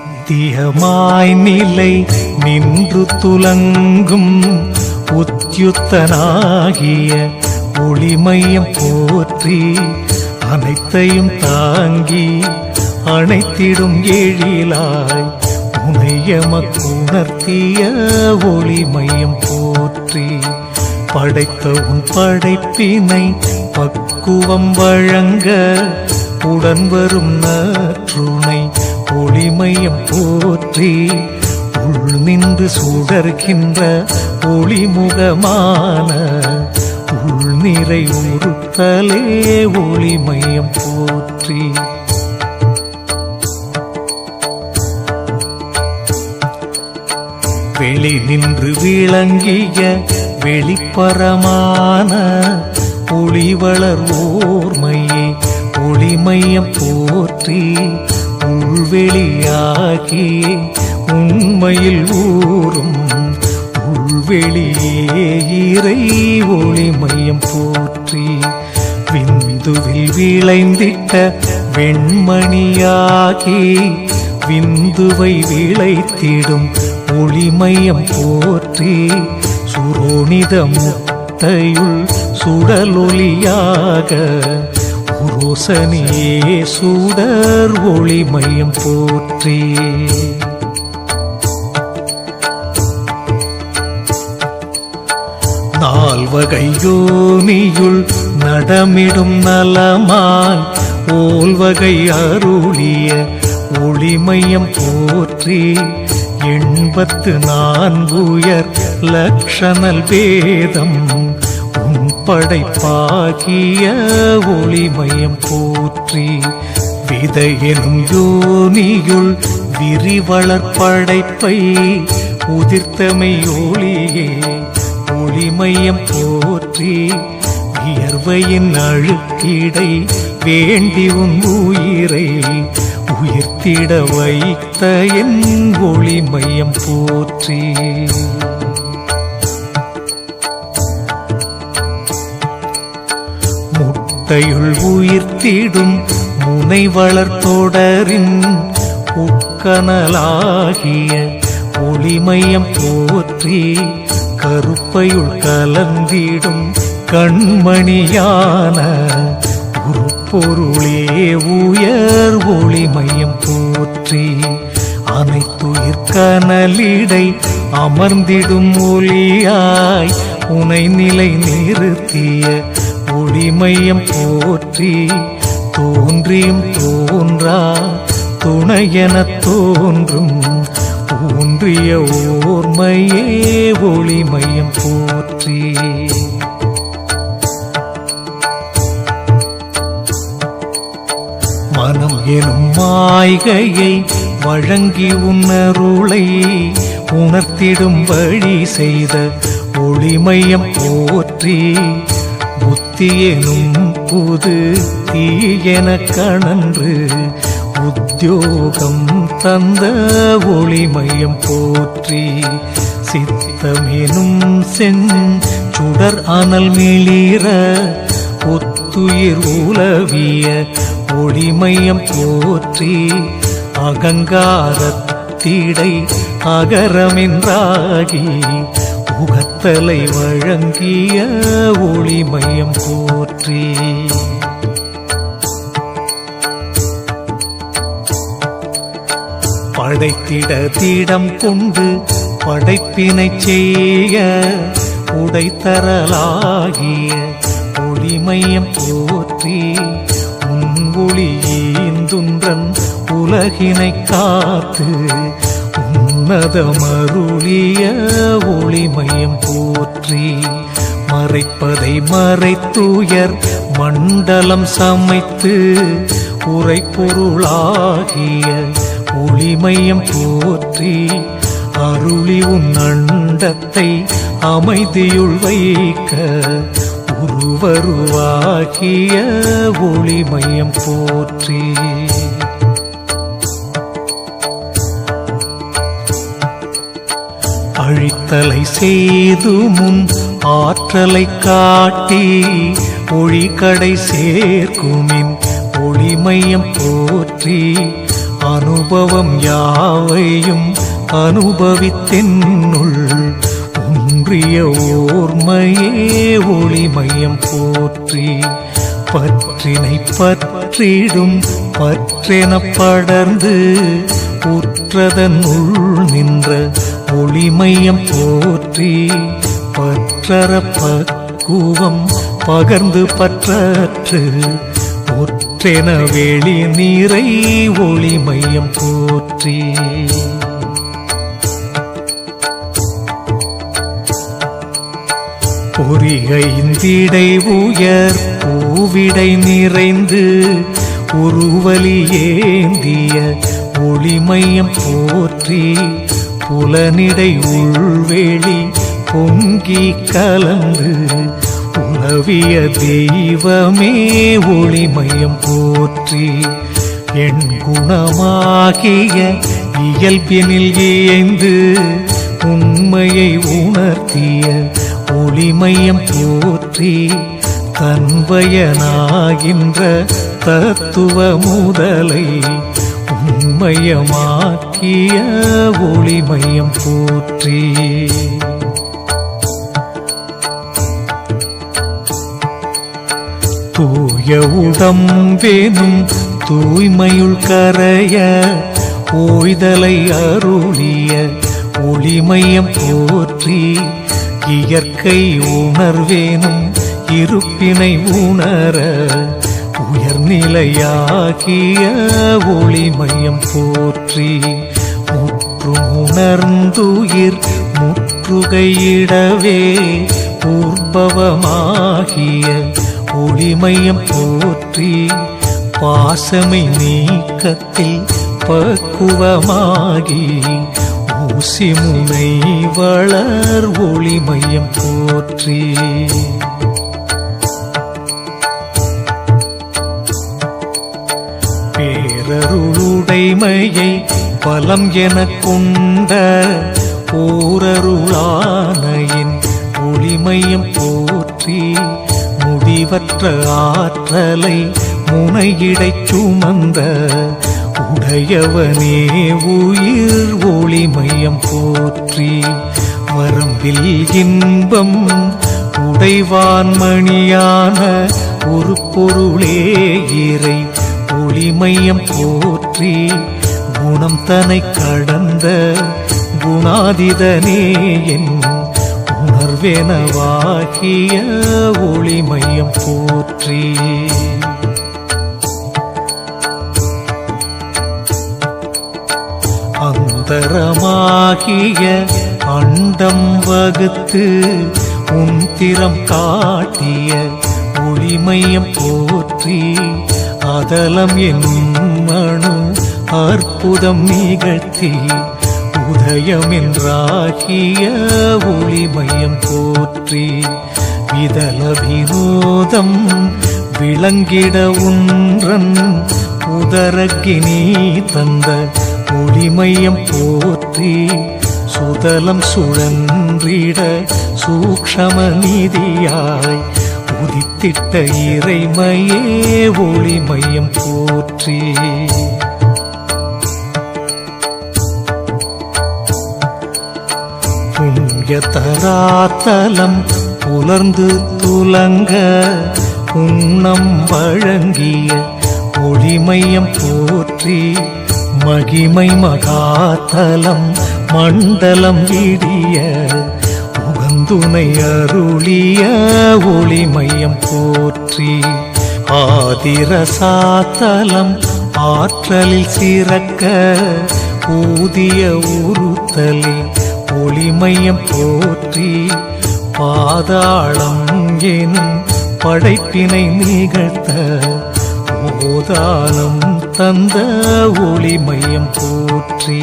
நித்தியமாய் நிலை நின்று துலங்கும் உத்யுத்தனாகிய ஒளிமையம் போற்றி அனைத்தையும் தாங்கி அனைத்திடும் எழிலாய் எமக்குணர்த்திய ஒளி மையம் போற்றி படைத்த உன் படைப்பினை பக்குவம் வழங்க உடன் வரும் நற்றுணை ஒளிமையம் போற்றி உள் நின்று சுடர்கின்ற ஒளிமுகமான உள் நிறை உறுத்தலே ஒளிமையம் போற்றி வெளி நின்று விளங்கிய வெளிப்பரமான ஒளிவளர் ஓர்மையே ஒளிமையம் போற்றி உள்வெளியாகி உண்மையில் ஊறும் உள்வெளியே இறை ஒளிமையம் போற்றி விந்துவில் விளைந்திட்ட வெண்மணியாகி விந்துவை விளைத்திடும் ஒளிமயம் போற்றி சுரோனிதம் முத்தையுள் சுடலொலியாக உரோசனியே சுடர் ஒளிமயம் போற்றி. நால்வகையோனியுள் நடமிடும் நலமாய் ஓல்வகை அருளிய ஒளிமயம் போற்றி எண்பத்து நான்குயர் லக்ஷணல் வேதம் உன் படைப்பாகிய ஒளிமயம் போற்றி விதையெனும் யோனியுள் விரிவளர் படைப்பை உதிர்த்தமை ஒளியே. ஒளிமயம் போற்றி வியர்வையின் அழுக்கிடை வேண்டி உன் உயிரை உயர்த்திட வைத்த என் ஒளி மையம் போற்றி. முட்டையுள் உயிர்த்திடும் முனை வளர்த்தொடரின் உட்கனலாகிய ஒளிமையம் போற்றி. கருப்பையுள் கலந்திடும் கண்மணியான பொருளே உயர் ஒளிமயம் போற்றி. அனைத்துயிர் கனலிடை அமர்ந்திடும் ஒளியாய் உனை நிலை நிறுத்திய ஒளிமையம் போற்றி. தோன்றியும் தோன்றா துணையெனத் தோன்றும். ஊன்றிய ஓர்மையே ஒளிமையம் போற்றி. எனும் மாய்கையை வழங்கி உன்னருளை உணர்த்திடும் வழி செய்த ஒளிமையம் போற்றி புத்தி எனும் புது தீயென கணன்று உத்தியோகம் தந்த ஒளிமையம் போற்றி சித்தமெனும் சென் சுடர் அனல் மிளிர ஒத்துயிர் உலவிய ஒளிமையம் போற்றி அகங்காரத்திடை அகரமென்றாகி உகத்தலை வழங்கிய ஒளிமையம் போற்றி. படைத்திட தீடம் கொண்டு படைப்பினை செய்ய உடைத்தரலாகிய ஒளிமையம் போற்றி உன்ஒளியீந்துன்றன் உலகினை காத்து உன்னதமருளிய ஒளிமையம் போற்றி மறைப்பதை மறைத்துயர் மண்டலம் சமைத்து உரைப்பொருளாகிய ஒளிமையம் போற்றி அருளி உன் அண்டத்தை அமைதியுள் வைக்க உருவருவாகிய ஒளிமையம் போற்றி. அழித்தலை செய்து முன் ஆற்றலை காட்டி ஒளிக்கடை சேர்க்குமின் ஒளிமையம் போற்றி. அனுபவம் யாவையும் அனுபவித்தென்னுள் தோன்றிய ஓர்மையே ஒளிமயம் போற்றி பற்றினை பற்றிடும் பற்றென படர்ந்து உற்றதன் உள் நின்ற ஒளிமையம் போற்றி பற்றற பக்குவம் பகர்ந்து பற்றற்று ஒற்றென வெளி நீரை ஒளிமையம் போற்றி. பொறிகைந்திடை உயர் பூவிடை நிறைந்து உருவலி ஏந்திய ஒளிமையம் போற்றி புலனிடை உள்வெளி பொங்கி கலந்து உளவிய தெய்வமே ஒளிமயம் போற்றி. என் குணமாகிய இயல்பினில் ஏய்ந்து உண்மையை உணர்த்திய ஒளிமையம் போற்றி தன்வயனாகின்ற தத்துவ முதலை உண்மையமாக்கிய ஒளிமையம் போற்றி. தூய உடம் வேணும் தூய்மையுள் கரைய ஓய்தலை அருளிய ஒளிமையம் போற்றி இயற்கை உணர்வேனும் இருப்பினை உணர உயர்நிலையாகிய ஒளிமையம் போற்றி முற்று உணர்ந்துயிர் முற்றுகையிடவே உற்பவமாகிய ஒளிமையம் போற்றி பாசமை நீக்கத்தில் பக்குவமாகி ஊசி முனை வளர் ஒளிமையம் போற்றி. பேரருளுடைமையை பலம் எனக் கொண்ட ஓரருளானையின் ஒளிமையம் போற்றி. முடிவற்ற ஆற்றலை முனையிடை சுமந்த உடையவனே உயிர் ஒளி மையம் போற்றி வரம்பில் இன்பம் உடைவான் மணியான ஒரு பொருளே இறை ஒளிமையம் போற்றி குணம் தனை கடந்த குணாதிதனே என் உணர்வெனவாகிய ஒளிமையம் போற்றி. அந்தரமாகிய அண்டம் வகுத்து உன் திறம் காட்டிய ஒளிமையம் போற்றி அதலம் என்னும் மனு அற்புதம் நிகழ்த்தி உதயம் என்றாகிய ஒளிமையம் போற்றி இதல வினோதம் விளங்கிட உன்றன் உதரக்கினி தந்த ஒளிமையம் போற்றி சுதலம் சுழன்றிட சூக்ஷம நிதியாய் உதித்திட்ட இறைமையே ஒளிமையம் போற்றி. புண்ணிய தராத்தலம் புலர்ந்து துலங்க உண்ணம் வழங்கிய ஒளிமையம் போற்றி மகிமை மகாத்தலம் மண்டலம் விடிய உகந்துனை அருளிய ஒளிமையம் போற்றி ஆதிரசாத்தலம் ஆற்றலில் சிறக்க ஊதிய உறுத்தலே ஒளிமையம் போற்றி பாதாளம் எனும் படைப்பினை நிகழ்த்த ஓதானம் தந்த ஒளிமயம் போற்றி